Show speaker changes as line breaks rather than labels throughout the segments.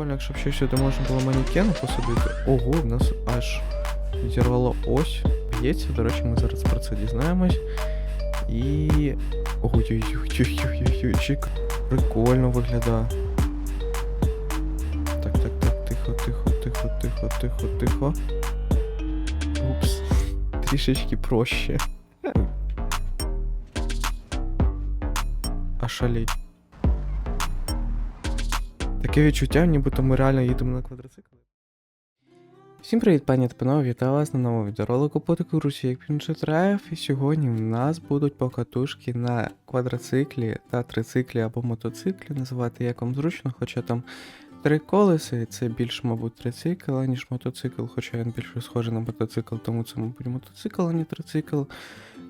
прикольно, якщо б ще сюди можна було манекени посадити. Ого, в нас аж відірвало ось. Б'ється. До речі, ми зараз про це дізнаємось. І. Ой-ой-ой-ой-ой-ой, чик. Прикольно виглядає. Так, так, так, тихо, тихо, тихо, тихо, тихо, тихо. Упс. Трішечки проще. Ошалеть. Таке відчуття, нібито ми реально їдемо на квадроциклі. Всім привіт, пані та панове, вітаю вас на новому відеоролику по таку русі, як Drive. І сьогодні в нас будуть покатушки на квадроциклі та трициклі або мотоциклі, називати як вам зручно, хоча там три колеса, і це більш, мабуть, трицикл, аніж мотоцикл, хоча він більше схожий на мотоцикл, тому це, мабуть, мотоцикл, а не трицикл.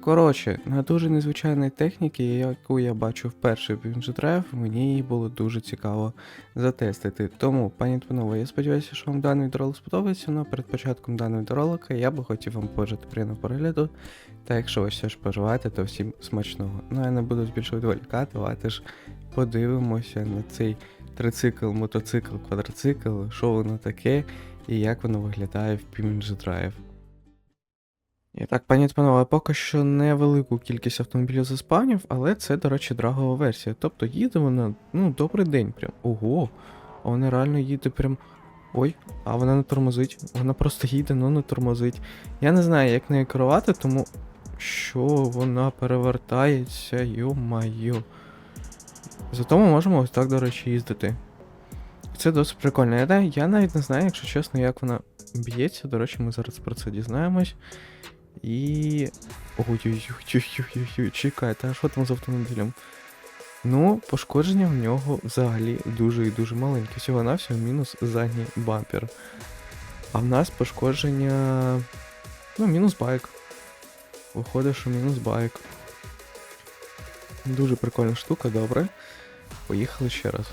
Коротше, на дуже незвичайній техніці, яку я бачу вперше в Drive, мені її було дуже цікаво затестити. Тому, пані та я сподіваюся, що вам даний відеоролик сподобається. але перед початком даного відеоролика я би хотів вам побажати приємного перегляду. Та якщо ви все ж поживаєте, то всім смачного. Ну я не буду більше відволікати, давайте ж подивимося на цей трицикл, мотоцикл, квадроцикл, що воно таке і як воно виглядає в Drive. І так, пані та панове, поки що невелику кількість автомобілів заспавнів, але це, до речі, драгова версія. Тобто їде вона, ну, добрий день прям. Ого! А вона реально їде прям. Ой, а вона не тормозить. Вона просто їде, але не тормозить. Я не знаю, як нею керувати, тому що вона перевертається, йо-майо. Зато ми можемо ось так, до речі, їздити. Це досить прикольно. Я, я навіть не знаю, якщо чесно, як вона б'ється. До речі, ми зараз про це дізнаємось. І. Ой-ой-ой-ой-ой-ой, чекайте, а що там з автомобілем? Ну, пошкодження в нього взагалі дуже і дуже маленьке. Всього навсього мінус задній бампер. А в нас пошкодження. Ну, мінус байк. Виходить, що мінус байк. Дуже прикольна штука, добре. Поїхали ще раз.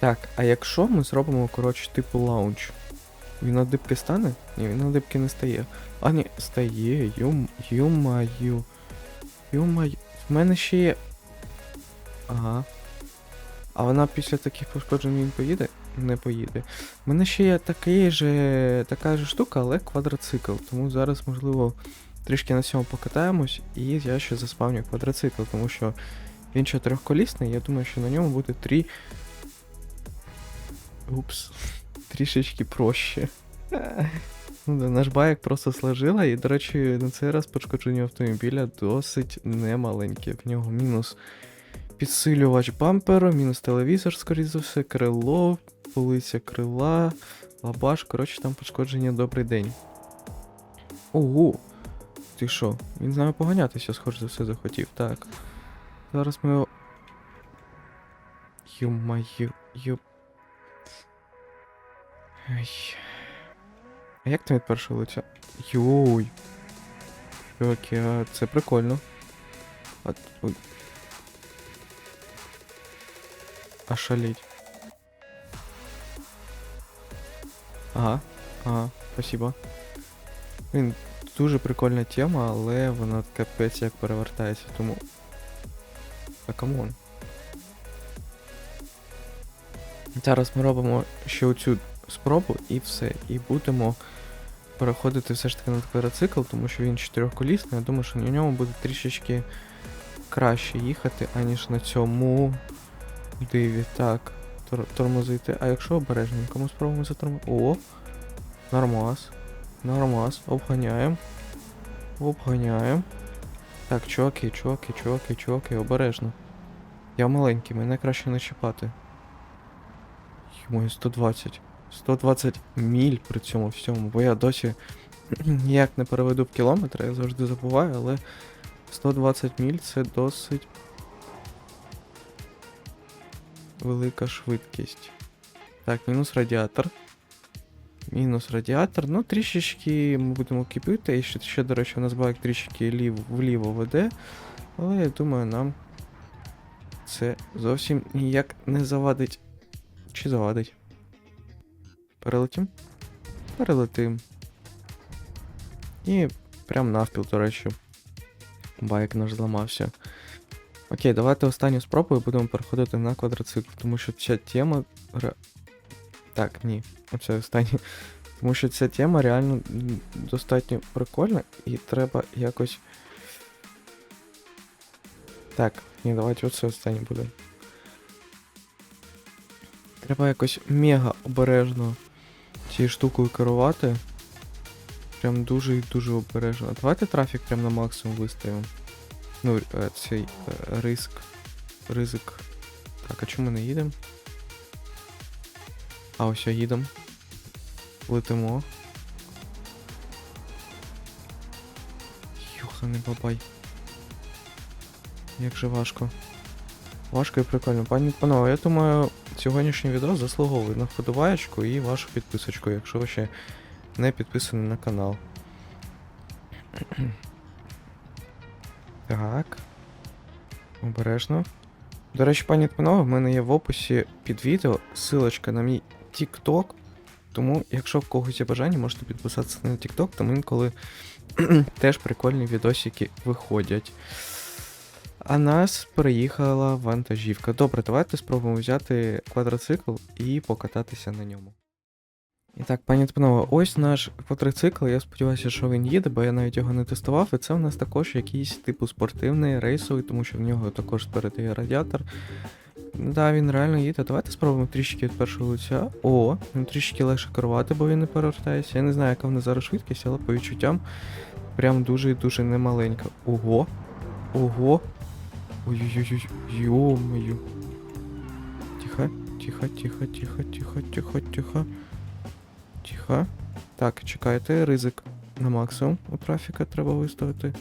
Так, а якщо ми зробимо, коротше, типу лаунч, він на дибки стане? Ні, він на дибки не стає. А, ні, стає, йом, йомаю. Йомаю. В мене ще є. Ага. А вона після таких пошкоджень він поїде? Не поїде. У мене ще є такий же, така ж штука, але квадроцикл. Тому зараз, можливо, трішки на цьому покатаємось, і я ще заспавню квадроцикл, тому що він чотирьохколісний, я думаю, що на ньому буде три. Упс. Трішечки проще. Ну, наш байк просто сложила, і, до речі, на цей раз пошкодження автомобіля досить немаленьке. В нього мінус підсилювач бамперу, мінус телевізор, скоріш за все, крило, полиця крила, лабаш, коротше, там пошкодження добрий день. Ого! Ти що? Він з нами поганятися, схоже за все, захотів. Так. Зараз ми його. Ю-маю, ю. Ай. А як там від першого лиця? Йой. Окей, а це прикольно. А, ой. Ошалеть. Ага, ага, спасибо. Він дуже прикольна тема, але вона капець як перевертається, тому. А камон. Зараз ми робимо ще оцю спробу і все. І будемо переходити все ж таки на квадроцикл, тому що він чотирьохколісний. Я думаю, що на ньому буде трішечки краще їхати, аніж на цьому диві. Так, тор- тормозити. А якщо обережненько ми спробуємо затормозити. О! Нормас. Нормас. Обганяємо. Обганяємо. Так, чуваки, чуваки, чуваки, чуваки, обережно. Я маленький, мене краще не чіпати. Йому 120. 120 міль при цьому всьому, бо я досі ніяк не переведу в кілометри, я завжди забуваю, але 120 міль це досить велика швидкість. Так, мінус радіатор. Мінус радіатор. Ну, трішечки ми будемо кипити. І ще, ще до речі, у нас байк трішки лів, вліво веде. Але я думаю, нам це зовсім ніяк не завадить. Чи завадить? Перелетім? Перелетим. І прям навпіл, до речі. Байк наш зламався. Окей, давайте останню спробу і будемо переходити на квадроцикл, тому що ця тема. Так, ні, оце останнє. Тому що ця тема реально достатньо прикольна і треба якось. Так, ні, давайте оце останнє буде. Треба якось мега обережно цією штукою керувати. Прям дуже і дуже обережно. Давайте трафік прям на максимум виставимо. Ну, е, цей е, риск. Ризик. Так, а чому не їдемо? А ось я їдемо. Летимо. Юханий бабай. Як же важко. Важко і прикольно. Пані панове, я думаю, сьогоднішній відео заслуговує на вподобаєчку і вашу підписочку, якщо ви ще не підписані на канал. Так. Обережно. До речі, пані панове, в мене є в описі під відео ссылочка на мій TikTok. Тому, якщо в когось є бажання, можете підписатися на TikTok, там інколи теж прикольні відосики виходять. А нас переїхала вантажівка. Добре, давайте спробуємо взяти квадроцикл і покататися на ньому. І так, пані панове, ось наш квадроцикл. Я сподіваюся, що він їде, бо я навіть його не тестував. І це у нас також якийсь типу спортивний, рейсовий, тому що в нього також спереду є радіатор. Да, він реально їде. Давайте спробуємо трішки від першого лиця. О, він трішки легше керувати, бо він не перевертається. Я не знаю, яка в нас зараз швидкість, але по відчуттям прям дуже і дуже немаленька. Ого! Ого! Ой-ой-ой, ё-моё. Тихо, тихо, тихо, тихо, тихо, тихо, тихо. Тихо. Так, чекайте, ризик на максимум у трафіка треба виставити.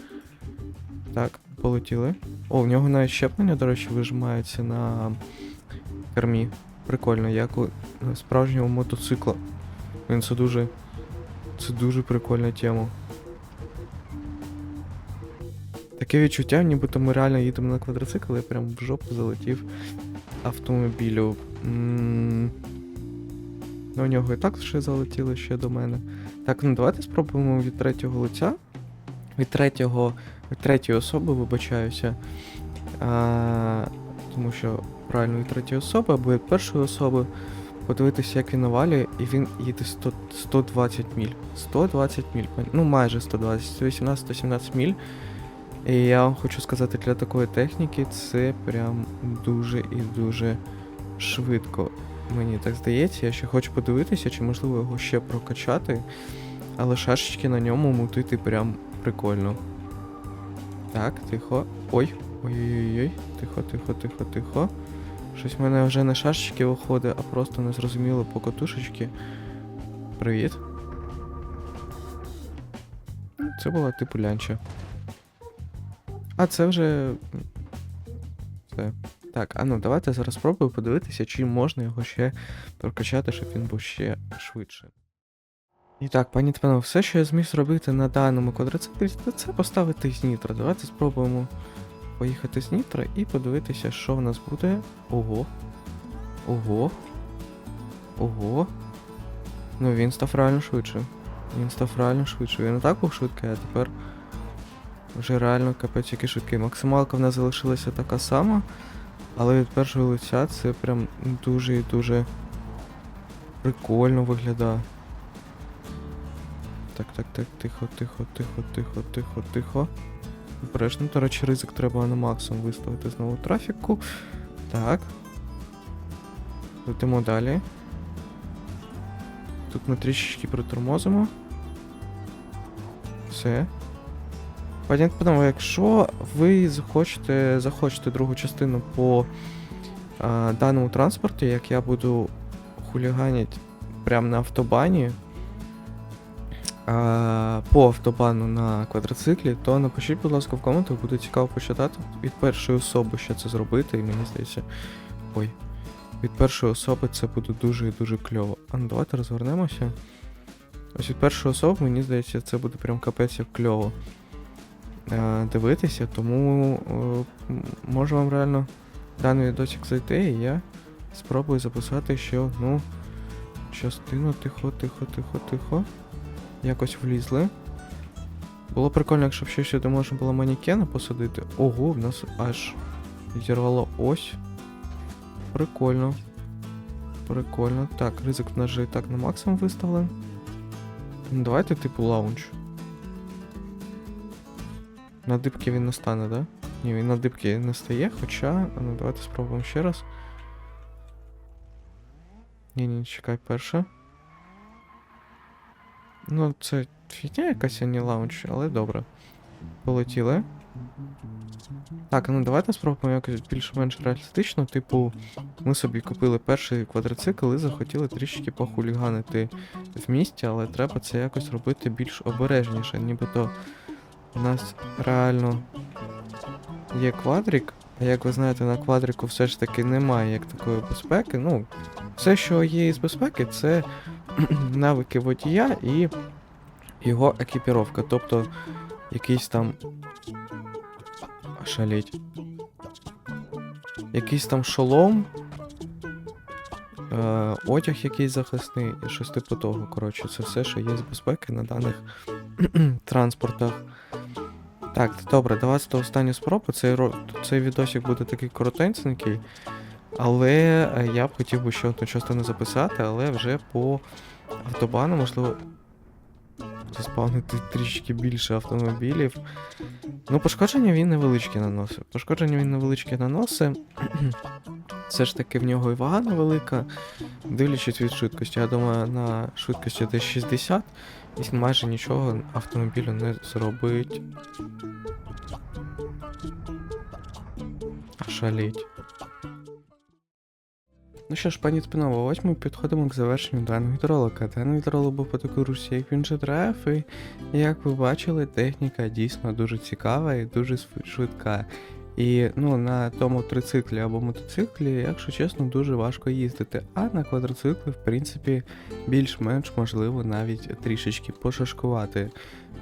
Так, полетіли. О, в нього навіть щеплення, до речі, вижимається на кермі. Прикольно, як у справжнього мотоцикла. Він це дуже. Це дуже прикольна тема. Таке відчуття, нібито ми реально їдемо на квадроцикл, і прям в жопу залетів автомобілю. У нього і так ще залетіло ще до мене. Так, ну давайте спробуємо від третього лиця. Від третього. Від третьої особи, вибачаюся. А, тому що правильно від третьої особи або від першої особи подивитися, як він навалює, і він їде 100, 120 міль. 120 міль. Ну, майже 120, 118-117 міль. І я вам хочу сказати, для такої техніки це прям дуже і дуже швидко. Мені так здається, я ще хочу подивитися, чи можливо його ще прокачати, але шашечки на ньому мутити прям прикольно. Так, тихо. Ой. Ой-ой-ой. Тихо, тихо, тихо, тихо. Щось в мене вже не шашечки виходить, а просто незрозуміло покатушечки. Привіт. Це була типу лянча. А це вже. Це. Так, а ну давайте зараз спробую подивитися, чи можна його ще прокачати, щоб він був ще швидше. І так, пані та панове, все, що я зміг зробити на даному квадроциклі, це поставити з нітро. Давайте спробуємо поїхати з нітро і подивитися, що в нас буде. Ого. Ого. Ого. Ну він став реально швидше. Він став реально швидше. Він і так був швидкий, а тепер вже реально капець який швидкий. Максималка в нас залишилася така сама, але від першого лиця це прям дуже і дуже прикольно виглядає. Так, так, так, тихо, тихо, тихо, тихо, тихо, тихо. Обережно, до речі, ризик треба на максимум виставити знову трафіку. Так. Летимо далі. Тут ми трішечки притормозимо. Все. Пані панове, якщо ви захочете, захочете другу частину по а, даному транспорті, як я буду хуліганити прямо на автобані, а, по автобану на квадроциклі, то напишіть, будь ласка, в коментах, буде цікаво почитати від першої особи, що це зробити, і мені здається. Ой. Від першої особи це буде дуже і дуже кльово. А ну давайте розвернемося. Ось від першої особи, мені здається, це буде прям капець як кльово дивитися, тому е, можу вам реально даний відосик зайти, і я спробую записати ще одну частину. Тихо, тихо, тихо, тихо. Якось влізли. Було прикольно, якщо б ще сюди можна було манікена посадити. Ого, в нас аж Відірвало ось. Прикольно. Прикольно. Так, ризик ножи так на максимум виставлен. Давайте типу лаунч. На дибки він не стане, да? Ні, він на дибки не стає, хоча. Ну, давайте спробуємо ще раз. Ні, ні, чекай перше. Ну, це фігня якась, а не лаунч, але добре. Полетіли. Так, ну давайте спробуємо якось більш-менш реалістично. Типу, ми собі купили перший квадроцикл і захотіли трішки похуліганити в місті, але треба це якось робити більш обережніше. Нібито у нас реально є квадрик, а як ви знаєте, на квадрику все ж таки немає як такої безпеки. Ну, все, що є із безпеки, це навики водія і його екіпіровка. Тобто якийсь там. Шаліть. Якийсь там шолом. Е, одяг якийсь захисний і щось типу того. Коротше, це все, що є з безпеки на даних транспортах. Так, добре, давайте до останню спробу. Цей, цей відосик буде такий коротенький. Але е, я б хотів би ще одну частину записати, але вже по автобану, можливо, заспавнити трішки більше автомобілів. Ну, пошкодження він невеличкі наносить. Пошкодження він невеличкі наносить. Все ж таки в нього і вага невелика. Дивлячись від швидкості, я думаю, на швидкості десь 60, і майже нічого автомобілю не зробить. Шаліть. Ну що ж, пані Спинова, ось ми підходимо к завершенню даного відролика. Даний відролик був по таку русі, як він же драйв, і як ви бачили, техніка дійсно дуже цікава і дуже швидка. І ну, на тому трициклі або мотоциклі, якщо чесно, дуже важко їздити. А на квадроциклі, в принципі, більш-менш можливо навіть трішечки пошашкувати.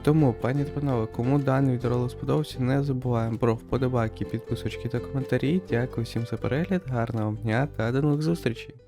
Тому, пані та панове, кому даний відеоролик сподобався, не забуваємо про вподобайки, підписочки та коментарі. Дякую всім за перегляд, гарного дня та до нових зустрічей!